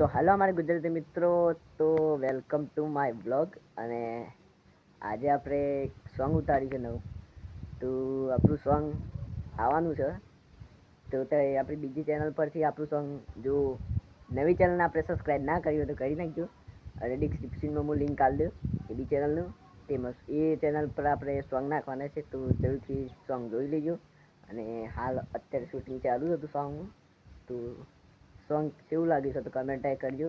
સો હાલો અમારા ગુજરાતી મિત્રો, તો વેલકમ ટુ માય બ્લોગ અને આજે આપણે સોંગ ઉતાર્યું છે નવું. તો આપણું સોંગ આવવાનું છે. તો તે આપણી બીજી ચેનલ પરથી આપણું સોંગ જો નવી ચેનલને આપણે સબસ્ક્રાઈબ ના કરી હોય તો કરી નાખજો. અને ડિસ્ક્રિપ્શનમાં હું લિંક આપી દઉં, એ બી ચેનલનું તેમજ એ ચેનલ પર આપણે સોંગ નાખવાના છે, તો જરૂરથી સોંગ જોઈ લેજો. અને હાલ અત્યારે શૂટિંગ ચાલુ હતું સોંગનું તો સોંગ કેવું લાગ્યું છે તો કમેન્ટ કરજો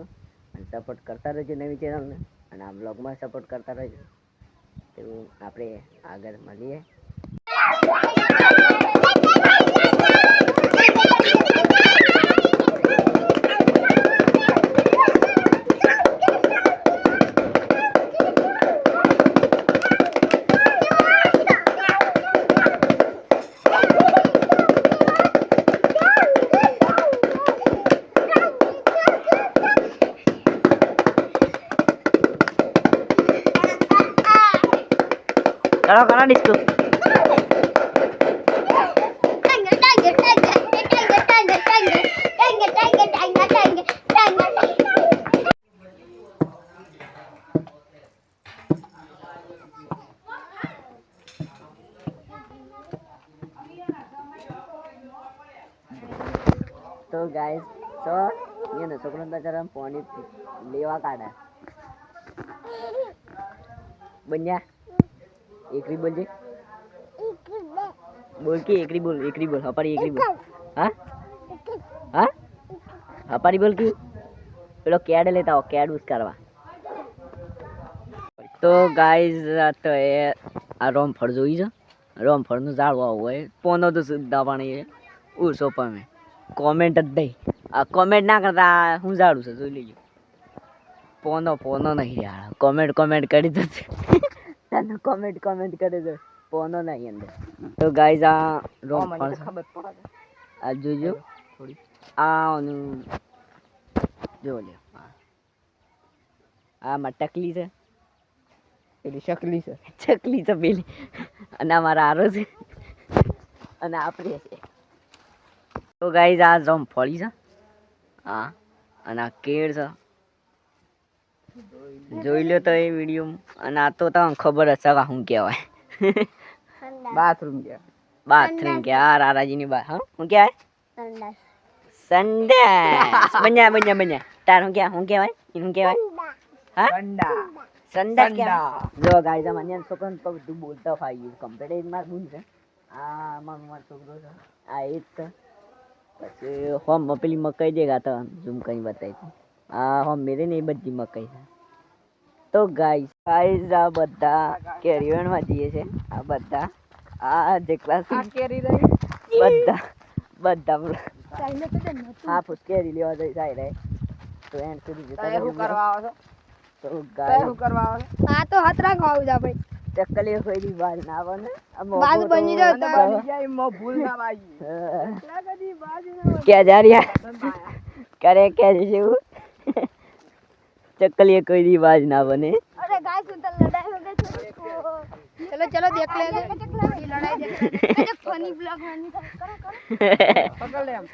અને સપોર્ટ કરતા રહેજો નવી ચેનલને અને આ બ્લોગમાં સપોર્ટ કરતા રહેજો. તેવું આપણે આગળ મળીએ. taruh kanan di situ. So guys, so ini nih poni. Banyak. એકરી બોલજે બોલ. કે એકરી બોલ એકરી બોલ હપારી એકરી બોલ. હા? હા? હપારી બોલ કે? પેલો કેડ લેતા આવો કેડ ઉસ્કારવા. તો ગાઈઝ તો એ આ રોમફળ જોઈ છે. રોમફળનું ઝાડવા હોય પોનો તો સુદ્ધા પાણી ઉર્સો પામે કોમેન્ટ જ દઈ આ કોમેન્ટ ના કરતા હું ઝાડું છે જોઈ લેજો. પોનો પોનો નહીં યાર. કોમેન્ટ કોમેન્ટ કરી દો તને કોમેન્ટ કોમેન્ટ કરે છે. પોનો નહીં અંદર. તો ગાઈઝ આ રોમફળ છે. આ જોજો. આ ઓનું જો લે આ. આમાં ટકલી છે. પેલી શકલી છે. ચકલી છે પેલી. અને અમારા આરો છે. અને આપણે છે. તો ગાઈઝ આ જમફળી છે. હા. અને આ કેળ છે. જોઈ લો તો એ વીડિયો અને આ તો તમને ખબર હશે કે શું કહેવાય. બાથરૂમ ગયા બાથરૂમ કે આ રારાજીની બા હા? શું કહેવાય. સંડાસ બન્યા બન્યા બન્યા. તાર શું કહેવાય? શું કહેવાય? શું કહેવાય? હા? સંડાસ કે જો ગાઈઝ આ મને છોકરાને તો બધું બોલતા ફાઈ ગયું. કમ્પ્લીટ માર બુન છે. આ મારો મારો છોકરો છે. આ એ જ પછી હોમ પેલી મકાઈ દેગા તો ઝૂમ કઈ બતાવી આ હોમ મેરે ને એ બધી મકાઈ છે. તો ગાઈસ ગાઈસ આ બધા કેરીઓનમાં જઈએ છે. આ બધા આ જેટલા કેરી રહી બધા બધા હા ફૂસ કેરી લેવા જઈ સાઈ રહે તો એન્ડ સુધી જતા હું કરવા આવો છો? તો ગાઈસ હું કરવા આવો આ તો હતરા ખાવું જા ભાઈ ચકલી હોયની બાજ ના. બને બાજ બની જાવ તો. બની જાય મો ભૂલ ના ભાઈ કે જારિયા કરે કે જેવું चक्कर ये कोई रिवाज ना बने अरे गाइस उधर लड़ाई हो गई चलो चलो देख ले लड़ाई देख फनी ब्लॉग बनी करो करो पकड़ ले हम